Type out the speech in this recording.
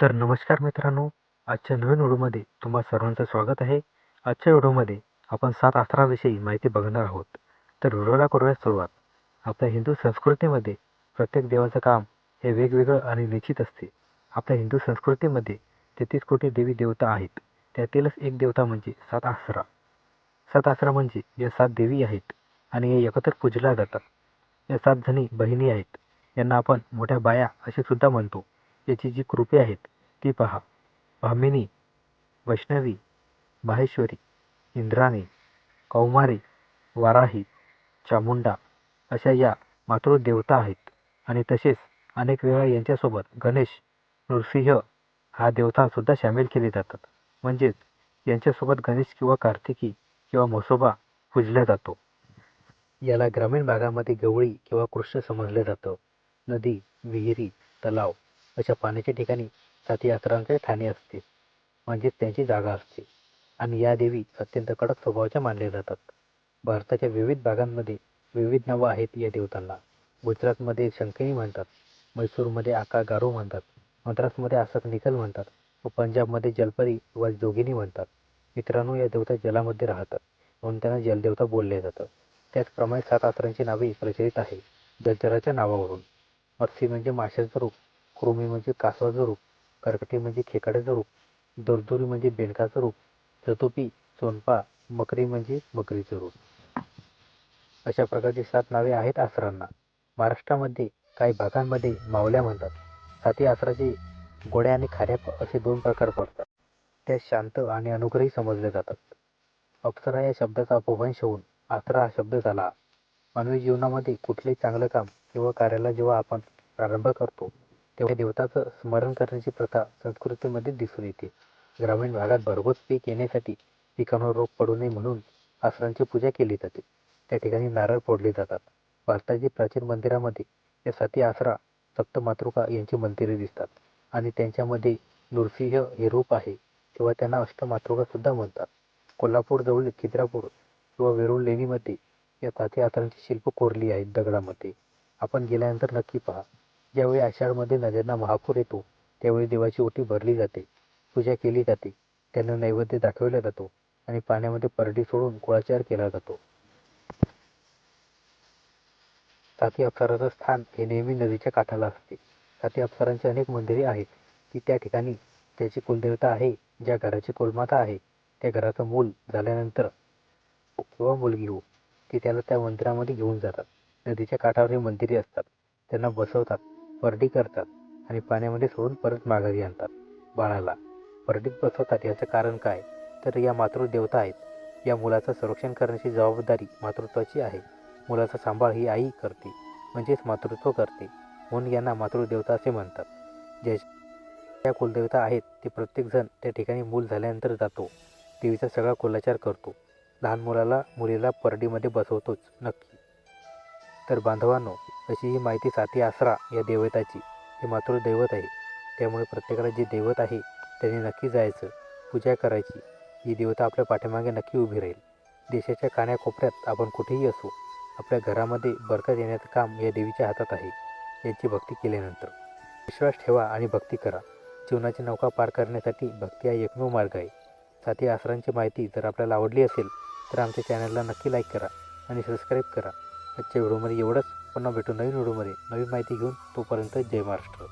तर नमस्कार मित्रांनो आजच्या नवीन व्हिडिओमध्ये तुम्हा सर्वांचं स्वागत आहे. आजच्या व्हिडिओमध्ये आपण सात आसराविषयी माहिती बघणार आहोत. तर व्हिडिओला करूया सुरुवात. आपल्या हिंदू संस्कृतीमध्ये प्रत्येक देवाचं काम हे वेगवेगळं आणि निश्चित असते. आपल्या हिंदू संस्कृतीमध्ये तेहतीस कोटी देवी देवता आहेत. त्यातीलच एक देवता म्हणजे सात आसरा सात आसरा म्हणजे या सात देवी आहेत आणि हे एकत्र पूजल्या जातात. या सात जणी बहिणी आहेत. यांना आपण मोठ्या बाया असे सुद्धा म्हणतो. याची जी कृपे आहेत ती पहा. भामिनी वैष्णवी माहेश्वरी इंद्राणी कौमारी वाराही चामुंडा अशा या मातृदेवता आहेत. आणि तसेच अनेक वेळा यांच्यासोबत गणेश नृसिंह हा देवतासुद्धा सामील केले जातात. म्हणजेच यांच्यासोबत गणेश किंवा कार्तिकी किंवा म्हसोबा पूजला जातो. याला ग्रामीण भागामध्ये गवळी किंवा कृष्ण समजलं जातं. नदी विहिरी तलाव अशा पाण्याच्या ठिकाणी साती ठाणे असते. म्हणजेच त्यांची जागा असते. आणि या देवी अत्यंत कडक स्वभावाच्या मानल्या जातात. भारताच्या विविध भागांमध्ये विविध नावं आहेत या देवतांना. गुजरातमध्ये शंकिनी म्हणतात. म्हैसूरमध्ये आका गारो म्हणतात. मद्रासमध्ये आसक निकल म्हणतात. व पंजाबमध्ये जलपरी व जोगिनी म्हणतात. मित्रांनो या देवता जलामध्ये राहतात. म्हणून त्यांना जलदेवता बोलले जातं. त्याचप्रमाणे सात आसरांची नावे प्रचलित आहे जलचराच्या नावावरून. मत्स्य म्हणजे माशाचं रूप. कृमी म्हणजे कासवाचं रूप. करकटे म्हणजे खेकड्याचं रूप दुरदुरी म्हणजे बेडकाचं रूप चतुपी सोनपा मकरी म्हणजे बकरीचं रूप. अशा प्रकारची सात नावे आहेत आसरांना. महाराष्ट्रामध्ये काही भागांमध्ये मावल्या म्हणतात. साती आसराचे गोड्या आणि खाऱ्या असे दोन प्रकार पडतात. त्या शांत आणि अनुग्रही समजले जातात. अप्सरा या शब्दाचा अपभ्रंश होऊन आसरा हा शब्द झाला. मानवी जीवनामध्ये कुठलेही चांगलं काम किंवा कार्याला जेव्हा आपण प्रारंभ करतो तेव्हा देवताचं स्मरण करण्याची प्रथा संस्कृतीमध्ये दिसून येते. ग्रामीण भागात भरघोस पीक येण्यासाठी पिकांवर रोग पडू नये म्हणून आसरांची पूजा केली जाते. त्या ठिकाणी नारळ फोडले जातात. भारताच्या प्राचीन मंदिरामध्ये या सती आसरा सप्तमातृका यांची मंदिरे दिसतात आणि त्यांच्यामध्ये नृसिंह हे रूप आहे किंवा त्यांना अष्टमातृका सुद्धा म्हणतात. कोल्हापूरजवळील खिद्रापूर किंवा वेरूळ लेणीमध्ये या साती आसरांची शिल्प कोरली आहेत दगडामध्ये. आपण गेल्यानंतर नक्की पहा. ज्यावेळी आषाढमध्ये नद्यांना महापूर येतो त्यावेळी देवाची ओटी भरली जाते पूजा केली जाते त्यांना नैवेद्य दाखवला जातो आणि पाण्यामध्ये परडी सोडून कुळाचार केला जातो. साती अप्सराचं स्थान हे नेहमी नदीच्या काठाला असते. साती अप्सरांची अनेक मंदिरे आहेत. की त्या ठिकाणी त्याची कुलदेवता आहे ज्या घराची कुलमाता आहे. त्या घराचं मूल झाल्यानंतर किंवा मुलगी हो ती त्याला त्या मंदिरामध्ये घेऊन जातात. नदीच्या काठावर ही मंदिरे असतात. त्यांना बसवतात. परडी करतात आणि पाण्यामध्ये सोडून परत माघारी आणतात बाळाला. परडीत बसवतात याचं कारण काय? तर या मातृदेवता आहेत. या मुलाचं संरक्षण करण्याची जबाबदारी मातृत्वाची आहे. मुलाचा सांभाळ ही आई करते म्हणजेच मातृत्व करते. म्हणून यांना मातृदेवता असे म्हणतात. ज्या ज्या कुलदेवता आहेत ते प्रत्येकजण त्या ठिकाणी मूल झाल्यानंतर जातो. देवीचा सगळा कुलाचार करतो. लहान मुलाला मुलीला परडीमध्ये बसवतोच नक्की. तर बांधवांनो अशी ही माहिती साती आसरा या देवताची हे मातृदैवत आहे. त्यामुळे प्रत्येकाला जे दैवत आहे त्यांनी नक्की जायचं पूजा करायची ही देवता आपल्या पाठीमागे नक्की उभी राहील. देशाच्या कान्याकोपऱ्यात आपण कुठेही असू आपल्या घरामध्ये बरकत येण्याचं काम या देवीच्या हातात आहे यांची भक्ती केल्यानंतर. विश्वास ठेवा आणि भक्ती करा. जीवनाची नौका पार करण्यासाठी भक्ती हा एकमेव मार्ग आहे. साथी आसरांची माहिती जर आपल्याला आवडली असेल तर आमच्या चॅनलला नक्की लाईक करा आणि सबस्क्राईब करा. आजच्या व्हिडिओमध्ये एवढंच. पुन्हा भेटू नवीन व्हिडिओमध्ये. नवीन माहिती घेऊन तोपर्यंत जय महाराष्ट्र.